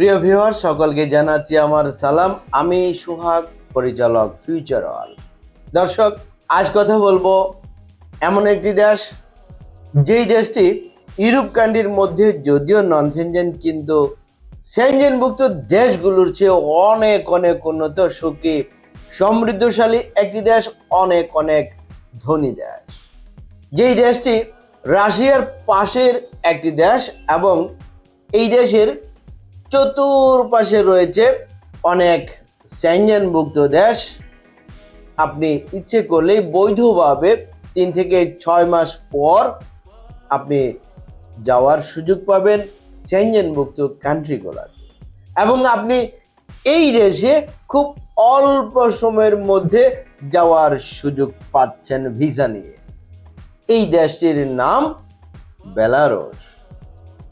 প্রিয় ভিউয়ার সকলকে জানাচ্ছি আমার সালাম। আমি সুহাগ, পরিচালক ফিউচার অল দর্শক, আজ কথা বলব এমন একটি দেশ, যেই দেশটি ইউরোপ কান্ট্রির মধ্যে যদিও নন সেনজেন কিন্তু সেনজেনভুক্ত দেশগুলোর চেয়ে অনেক অনেক উন্নত, সুখী, সমৃদ্ধশালী একটি দেশ, অনেক অনেক ধনী দেশ। যেই দেশটি রাশিয়ার পাশের একটি দেশ এবং এই দেশের চতুর্পাশে রয়েছে অনেক স্যাঞ্জনভুক্ত দেশ। আপনি ইচ্ছে করলেই বৈধভাবে তিন থেকে ছয় মাস পর আপনি যাওয়ার সুযোগ পাবেন স্যাঞ্জনভুক্ত কান্ট্রিগুলোতে এবং আপনি এই দেশে খুব অল্প সময়ের মধ্যে যাওয়ার সুযোগ পাচ্ছেন ভিসা নিয়ে। এই দেশটির নাম বেলারস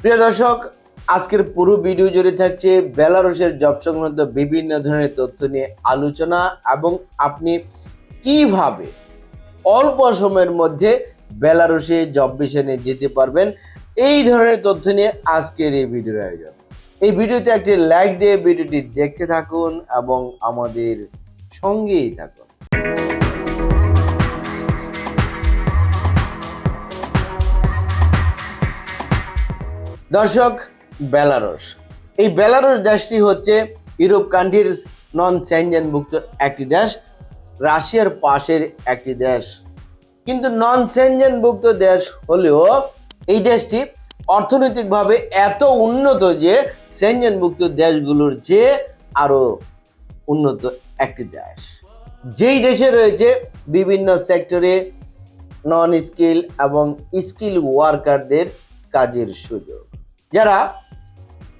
প্রিয় দর্শক আজকের পুরো ভিডিও জুড়ে থাকছে বেলারসের জব সংক্রান্ত বিভিন্ন ধরনের তথ্য নিয়ে আলোচনা এবং আপনি কীভাবে অল্প সময়ের মধ্যে বেলারসে জব মিশনে যেতে পারবেন, এই ধরনের তথ্য নিয়ে আজকের এই ভিডিওর আয়োজন। এই ভিডিওতে একটি লাইক দিয়ে ভিডিওটি দেখতে থাকুন এবং আমাদের সঙ্গেই থাকুন। দর্শক বেলারস। এই বেলারস দেশটি হচ্ছে ইউরোপ কান্ট্রির নন সেনজেনভুক্ত একটি দেশ, রাশিয়ার পাশের একটি দেশ। কিন্তু নন সেনজেনভুক্ত দেশ হলেও এই দেশটি অর্থনৈতিকভাবে এত উন্নত যে সেনজেনভুক্ত দেশগুলোর চেয়ে আরও উন্নত একটি দেশ। যেই দেশে রয়েছে বিভিন্ন সেক্টরে নন স্কিল এবং স্কিল ওয়ার্কারদের কাজের সুযোগ। যারা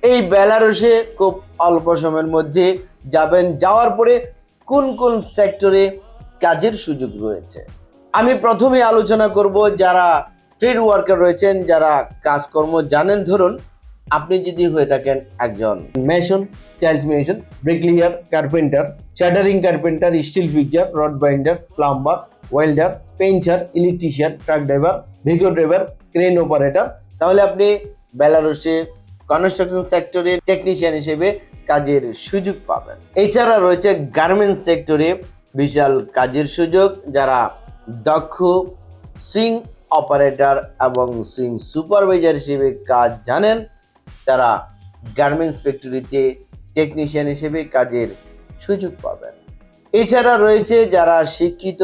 এই বেলারসে খুব অল্প সময়ের মধ্যে যাবেন, যাওয়ার পরে কোন কোন সেক্টরে কাজের সুযোগ রয়েছে? আমি প্রথমে আলোচনা করব যারা ট্রেড ওয়ার্কার রয়েছেন, যারা কাজকর্ম জানেন। ধরুন, আপনি যদি হয়ে থাকেন একজন mason tiles mason bricklayer carpenter shuttering carpenter steel fixer rod binder plumber welder painter electrician truck driver Vigo driver crane operator তাহলে আপনি বেলারুসে কনস্ট্রাকশন সেক্টরে টেকনিশিয়ান হিসেবে কাজের সুযোগ পাবেন। এছাড়া রয়েছে গার্মেন্টস সেক্টরে বিশাল কাজের সুযোগ, যারা দক্ষ সুইং অপারেটর এবং সুইং সুপারভাইজার হিসেবে কাজ জানেন। তারা গার্মেন্টস ফ্যাক্টরিতে টেকনিশিয়ান হিসেবে কাজের সুযোগ পাবেন। এছাড়া রয়েছে যারা শিক্ষিত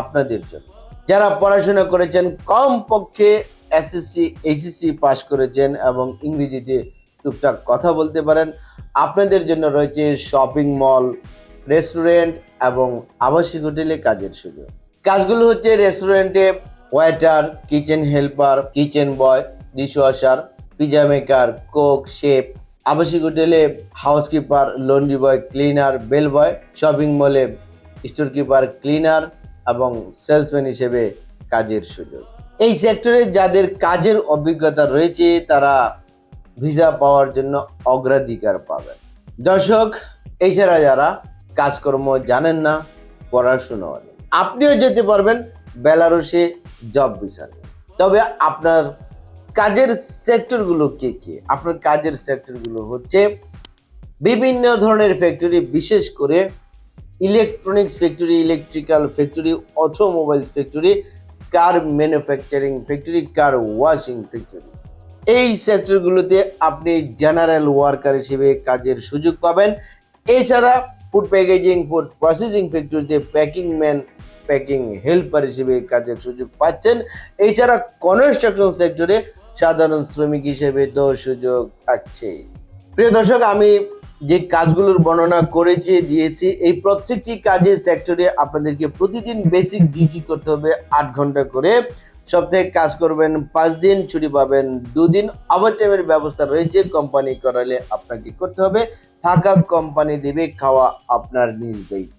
আপনাদের জন্য, যারা পড়াশোনা করেছেন কম পক্ষে এসএসসি এইচএসসি পাশ করেছেন এবং ইংরেজিতে টুকটাক কথা বলতে পারেন। আপনাদের জন্য রয়েছে শপিং মল রেস্টুরেন্ট এবং আবাসিক হোটেলে কাজের সুযোগ। কাজগুলো হচ্ছে রেস্টুরেন্টে waiter kitchen helper kitchen boy dishwasher pizza maker cook chef আবাসিক হোটেলে housekeeper laundry boy cleaner bell boy shopping মলে স্টোর কিপার ক্লিনার এবং সেলসম্যান হিসেবে কাজের সুযোগ। এই সেক্টরে যাদের কাজের অভিজ্ঞতা রয়েছে, তারা ভিসা পাওয়ার জন্য অগ্রাধিকার পাবেন। দর্শক, এছাড়া যারা কাজকর্ম জানেন না, পড়াশুনো আপনিও যেতে পারবেন বেলারসে জব ভিসা তবে আপনার কাজের সেক্টরগুলো কে কে? আপনার কাজের সেক্টরগুলো হচ্ছে বিভিন্ন ধরনের ফ্যাক্টরি বিশেষ করে electronics factory electrical factory automobile factory car manufacturing factory car washing factory এই সেক্টরগুলোতে আপনি জেনারেল ওয়ার্কার হিসেবে কাজের সুযোগ পাবেন। এছাড়া ফুড প্যাকেজিং ফুড প্রসেসিং ফ্যাক্টরিতে প্যাকিং ম্যান প্যাকিং হেল্পার হিসেবে কাজের সুযোগ পাচ্ছেন। এছাড়া কনস্ট্রাকশন সেক্টরে সাধারণ শ্রমিক হিসেবে তো সুযোগ থাকছে প্রিয় দর্শক, আমি যে কাজগুলোর বর্ণনা করেছে, দিয়েছে, এই প্রত্যেকটি কাজের সেক্টরে আপনাদেরকে প্রতিদিন বেসিক ডিউটি করতে হবে আট ঘণ্টা করে। সপ্তাহে কাজ করবেন পাঁচ দিন, ছুটি পাবেন দুদিন। ওভার টাইমের ব্যবস্থা রয়েছে কোম্পানি করালে আপনাকে করতে হবে। থাকা কোম্পানি দেবে, খাওয়া আপনার নিজ দায়িত্বে।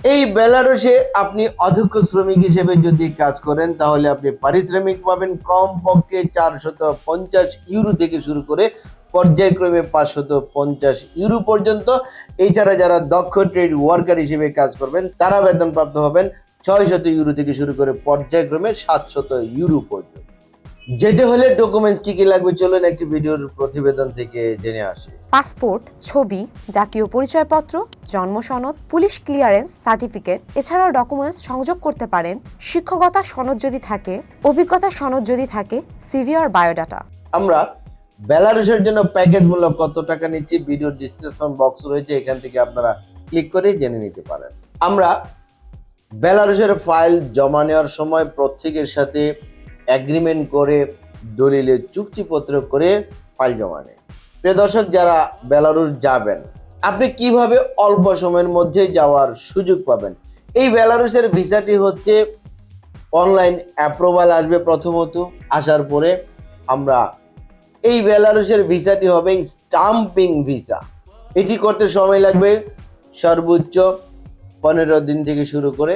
এই বেলারসে আপনি অধ্যক্ষ শ্রমিক হিসেবে যদি কাজ করেন, তাহলে আপনি পারিশ্রমিক পাবেন। কম পক্ষে চারশত পঞ্চাশ ইউরো থেকে শুরু করে পর্যায়ক্রমে পাঁচশত পঞ্চাশ ইউরো পর্যন্ত। এছাড়া যারা দক্ষ ট্রেড ওয়ার্কার হিসেবে কাজ করবেন, তারা বেতনপ্রাপ্ত হবেন ছয়শত ইউরো থেকে শুরু করে পর্যায়ক্রমে সাতশত ইউরো পর্যন্ত। যেতে হলে ডকুমেন্টস কি কি লাগবে চলুন একটি ভিডিওর প্রতিবেদন থেকে জেনে আসি। পাসপোর্ট ছবি জাতীয় পরিচয়পত্র জন্ম সনদ পুলিশ ক্লিয়ারেন্স সার্টিফিকেট এছাড়াও ডকুমেন্টস সংযোগ করতে পারেন। শিক্ষকতা সনদ যদি থাকে অভিজ্ঞতা সনদ যদি থাকে সিভি আর বায়োডাটা আমরা বেলারুশের জন্য প্যাকেজ মূল্য কত টাকা নিচ্ছি ভিডিও ডিসক্রিপশন বক্স রয়েছে এখান থেকে আপনারা ক্লিক করে জেনে নিতে পারেন। আমরা বেলারুশের ফাইল জমা নেওয়ার সময় প্রত্যেকের সাথে এগ্রিমেন্ট করে দলিলে চুক্তিপত্র করে ফাইল জমা নেয়। প্রিয় দর্শক, যারা বেলারুশ যাবেন, আপনি কীভাবে অল্প সময়ের মধ্যে যাওয়ার সুযোগ পাবেন? এই বেলারুসের ভিসাটি হচ্ছে অনলাইন অ্যাপ্রুভাল আসবে প্রথমত। আসার পরে আমরা এই বেলারুসের ভিসাটি হবে স্টাম্পিং ভিসা এটি করতে সময় লাগবে সর্বোচ্চ পনেরো দিন থেকে শুরু করে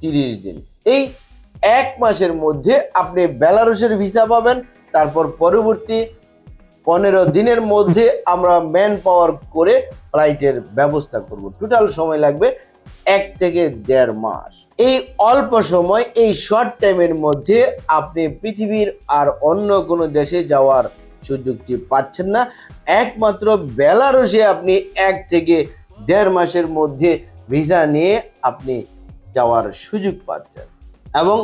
তিরিশ দিন। এই এক মাসের মধ্যে আপনি বেলারুশের ভিসা পাবেন। তারপর পরবর্তী পনেরো দিনের মধ্যে আমরা ম্যান পাওয়ার করে ফ্লাইটের ব্যবস্থা করব। টোটাল সময় লাগবে এক থেকে দেড় মাস। এই অল্প সময়, এই শর্ট টাইমের মধ্যে আপনি পৃথিবীর আর অন্য কোনো দেশে যাওয়ার সুযোগটি পাচ্ছেন না। একমাত্র বেলারুশে আপনি এক থেকে দেড় মাসের মধ্যে ভিসা নিয়ে আপনি যাওয়ার সুযোগ পাচ্ছেন। এবং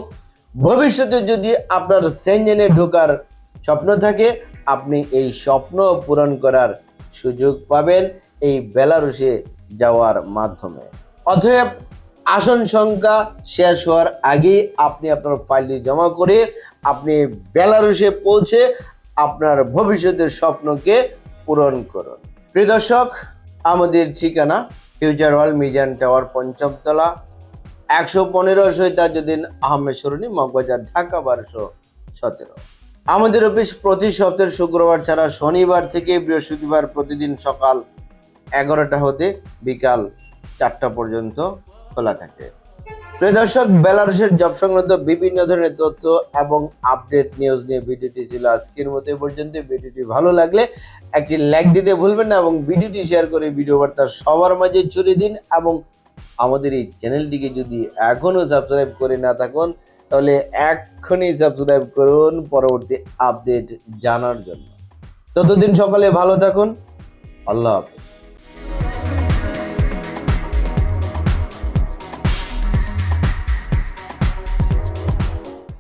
ভবিষ্যতে যদি আপনার সেঞ্জেনে ঢোকার স্বপ্ন থাকে, আপনি এই স্বপ্ন পূরণ করার সুযোগ পাবেন এই বেলারুশে যাওয়ার মাধ্যমে। অতএব আসন সংখ্যা শেষ হওয়ার আগেই আপনি আপনার ফাইলটি জমা করে আপনি বেলারুশে পৌঁছে আপনার ভবিষ্যতের স্বপ্নকে পূরণ করুন। প্রিয় দর্শক, আমাদের ঠিকানা ফিউচার হল মিজান টাওয়ার, পঞ্চমতলা। একশো পনেরো সৈতাজুদ্দিন আহমেদ সরণি, মগবাজার, ঢাকা, বারোশো সতেরো। আমাদের অফিস প্রতি সপ্তাহের শুক্রবার ছাড়া শনিবার থেকে বৃহস্পতিবার প্রতিদিন সকাল এগারোটা হতে বিকাল চারটা পর্যন্ত খোলা থাকে। প্রিয় দর্শক জব সংক্রান্ত বিভিন্ন ধরনের তথ্য এবং আপডেট নিউজ নিয়ে ভিডিওটি ছিল আজকের মতো পর্যন্ত। ভিডিওটি ভালো লাগলে একটি লাইক দিতে ভুলবেন না এবং ভিডিওটি শেয়ার করে ভিডিও বার্তা সবার মাঝে ছড়িয়ে দিন এবং আমাদের এই চ্যানেলটিকে যদি এখনও সাবস্ক্রাইব করে না থাকুন, তাহলে এক্ষুনি সাবস্ক্রাইব করুন পরবর্তী আপডেট জানার জন্য। ততদিন সকালে ভালো থাকুন। আল্লাহ হাফেজ।